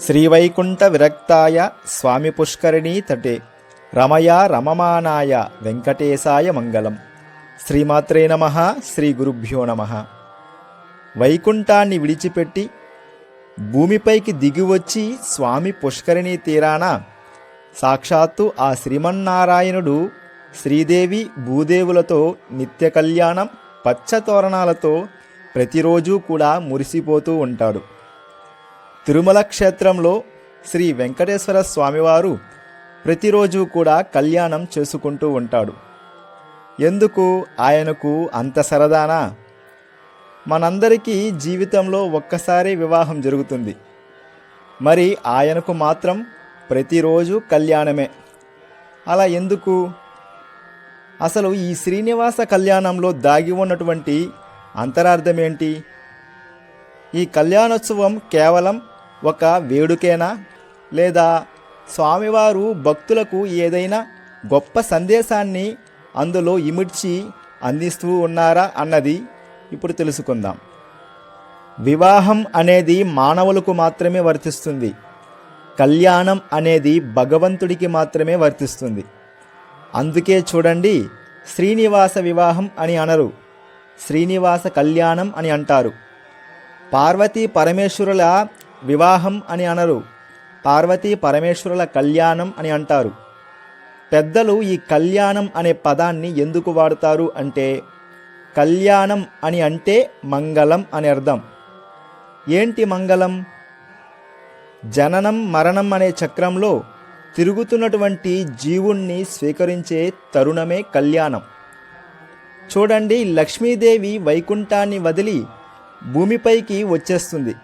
శ్రీవైకుంఠ విరక్తాయ స్వామి పుష్కరిణీ తటే. రమయ రమమానాయ వెంకటేశాయ మంగళం. శ్రీమాత్రే నమ శ్రీ గురుభ్యో నమ. వైకుంఠాన్ని విడిచిపెట్టి భూమిపైకి దిగివచ్చి స్వామి పుష్కరిణీ తీరాన సాక్షాత్తు ఆ శ్రీమన్నారాయణుడు శ్రీదేవి భూదేవులతో నిత్య కళ్యాణం పచ్చ తోరణాలతో ప్రతిరోజు కూడా మురిసిపోతూ ఉంటాడు. తిరుమల క్షేత్రంలో శ్రీ వెంకటేశ్వర స్వామివారు ప్రతిరోజు కూడా కళ్యాణం చేసుకుంటూ ఉంటాడు. ఎందుకు? ఆయనకు అంత సరదానా? మనందరికీ జీవితంలో ఒక్కసారి వివాహం జరుగుతుంది. మరి ఆయనకు మాత్రం ప్రతిరోజు కళ్యాణమే. అలా ఎందుకు? అసలు ఈ శ్రీనివాస కళ్యాణంలో దాగి ఉన్నటువంటి అంతరార్థమేంటి? ఈ కళ్యాణోత్సవం కేవలం ఒక వేడుకేనా? లేదా స్వామివారు భక్తులకు ఏదైనా గొప్ప సందేశాన్ని అందులో ఇమిడ్చి అందిస్తూ ఉన్నారా అన్నది ఇప్పుడు తెలుసుకుందాం. వివాహం అనేది మానవులకు మాత్రమే వర్తిస్తుంది. కళ్యాణం అనేది భగవంతుడికి మాత్రమే వర్తిస్తుంది. అందుకే చూడండి శ్రీనివాస వివాహం అని అనరు. శ్రీనివాస కళ్యాణం అని అంటారు. పార్వతీ పరమేశ్వరుల వివాహం అని అనరు. పార్వతీ పరమేశ్వరుల కళ్యాణం అని అంటారు. పెద్దలు ఈ కళ్యాణం అనే పదాన్ని ఎందుకు వాడుతారు అంటే కళ్యాణం అని అంటే మంగళం అని అర్థం. ఏంటి మంగళం? జననం మరణం అనే చక్రంలో తిరుగుతున్నటువంటి జీవుణ్ణి స్వీకరించే తరుణమే కళ్యాణం. చూడండి లక్ష్మీదేవి వైకుంఠాన్ని వదిలి భూమిపైకి వచ్చేస్తుంది.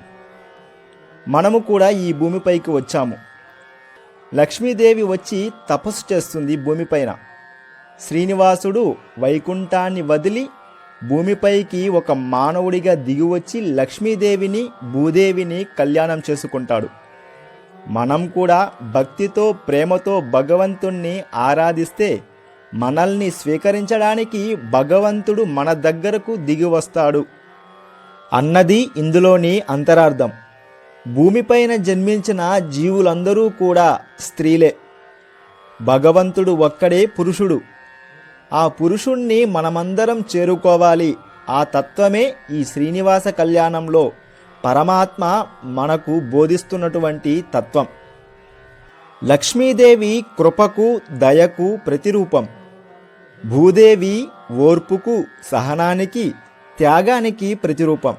మనము కూడా ఈ భూమిపైకి వచ్చాము. లక్ష్మీదేవి వచ్చి తపస్సు చేస్తుంది భూమిపైన శ్రీనివాసుడు వైకుంఠాన్ని వదిలి భూమిపైకి ఒక మానవుడిగా దిగివచ్చి లక్ష్మీదేవిని భూదేవిని కళ్యాణం చేసుకుంటాడు. మనం కూడా భక్తితో ప్రేమతో భగవంతుణ్ణి ఆరాధిస్తే మనల్ని స్వీకరించడానికి భగవంతుడు మన దగ్గరకు దిగి వస్తాడు. అన్నది ఇందులోని అంతరార్థం. భూమిపైన జన్మించిన జీవులందరూ కూడా స్త్రీలే. భగవంతుడు ఒక్కడే పురుషుడు. ఆ పురుషుణ్ణి మనమందరం చేరుకోవాలి. ఆ తత్వమే ఈ శ్రీనివాస కళ్యాణంలో పరమాత్మ మనకు బోధిస్తున్నటువంటి తత్వం. లక్ష్మీదేవి కృపకు దయకు ప్రతిరూపం. భూదేవి ఓర్పుకు సహనానికి త్యాగానికి ప్రతిరూపం.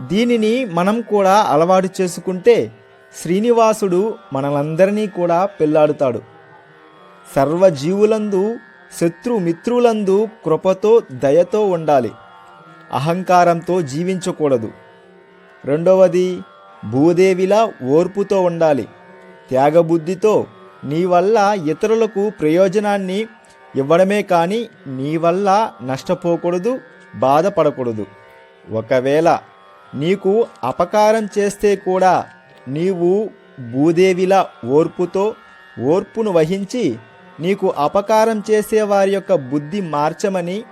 దీనిని మనం కూడా అలవాటు చేసుకుంటే శ్రీనివాసుడు మనలందరినీ కూడా పెళ్ళాడుతాడు. సర్వజీవులందు శత్రు మిత్రులందు కృపతో దయతో ఉండాలి. అహంకారంతో జీవించకూడదు. రెండవది భూదేవిలా ఓర్పుతో ఉండాలి. త్యాగబుద్ధితో నీ వల్ల ఇతరులకు ప్రయోజనాన్ని ఇవ్వడమే కానీ నీ వల్ల నష్టపోకూడదు బాధపడకూడదు. ఒకవేళ నీకు అపకారం చేస్తే కూడా నీవు భూదేవిలా ఓర్పుతో ఓర్పును వహించి నీకు అపకారం చేసే వారి యొక్క బుద్ధి మార్చమని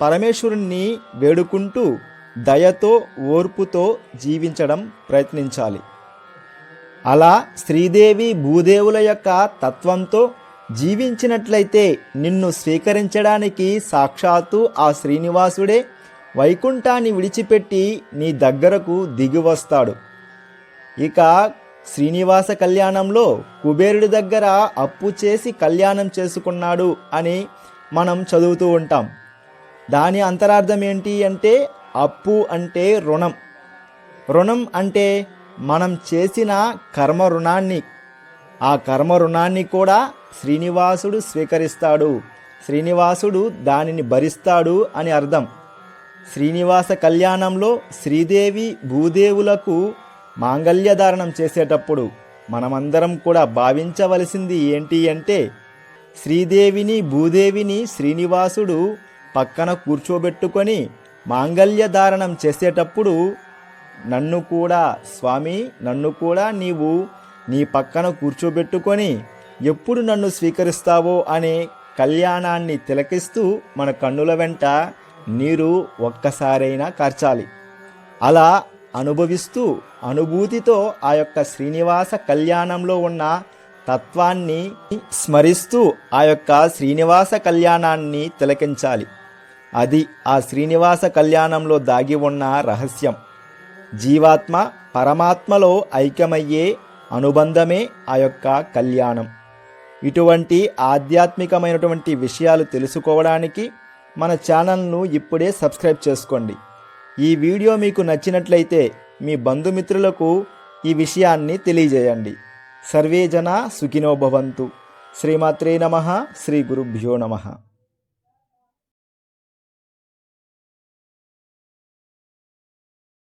పరమేశ్వరుణ్ణి వేడుకుంటూ దయతో ఓర్పుతో జీవించడం ప్రయత్నించాలి. అలా శ్రీదేవి భూదేవుల యొక్క తత్వంతో జీవించినట్లయితే నిన్ను స్వీకరించడానికి సాక్షాత్తు ఆ శ్రీనివాసుడే వైకుంఠాన్ని విడిచిపెట్టి నీ దగ్గరకు దిగివస్తాడు ఇక శ్రీనివాస కళ్యాణంలో కుబేరుడి దగ్గర అప్పు చేసి కళ్యాణం చేసుకున్నాడు అని మనం చదువుతూ ఉంటాం. దాని అంతరార్థం ఏంటి అంటే అప్పు అంటే రుణం. రుణం అంటే మనం చేసిన కర్మ రుణాన్ని. ఆ కర్మ రుణాన్ని కూడా శ్రీనివాసుడు స్వీకరిస్తాడు. శ్రీనివాసుడు దానిని భరిస్తాడు అని అర్థం. శ్రీనివాస కళ్యాణంలో శ్రీదేవి భూదేవులకు మాంగళ్యధారణం చేసేటప్పుడు మనమందరం కూడా భావించవలసింది ఏంటి అంటే శ్రీదేవిని భూదేవిని శ్రీనివాసుడు పక్కన కూర్చోబెట్టుకొని మాంగళ్యధారణం చేసేటప్పుడు నన్ను కూడా స్వామి నన్ను కూడా నీవు నీ పక్కన కూర్చోబెట్టుకొని ఎప్పుడు నన్ను స్వీకరిస్తావో అనే కళ్యాణాన్ని తిలకిస్తూ మన కన్నుల వెంట నీరు ఒక్కసారైనా కార్చాలి. అలా అనుభవిస్తూ అనుభూతితో ఆ యొక్క శ్రీనివాస కళ్యాణంలో ఉన్న తత్వాన్ని స్మరిస్తూ ఆ యొక్క శ్రీనివాస కళ్యాణాన్ని తిలకించాలి. అది ఆ శ్రీనివాస కళ్యాణంలో దాగి ఉన్న రహస్యం. జీవాత్మ పరమాత్మలో ఐక్యమయ్యే అనుబంధమే ఆ యొక్క కళ్యాణం. ఇటువంటి ఆధ్యాత్మికమైనటువంటి విషయాలు తెలుసుకోవడానికి మన ఛానల్ను ఇప్పుడే సబ్స్క్రైబ్ చేసుకోండి. ఈ వీడియో మీకు నచ్చినట్లయితే మీ బంధుమిత్రులకు ఈ విషయాన్ని తెలియజేయండి. సర్వే జన సుఖినో భవంతు. శ్రీమాత్రే నమ. శ్రీ గురుభ్యో నమః.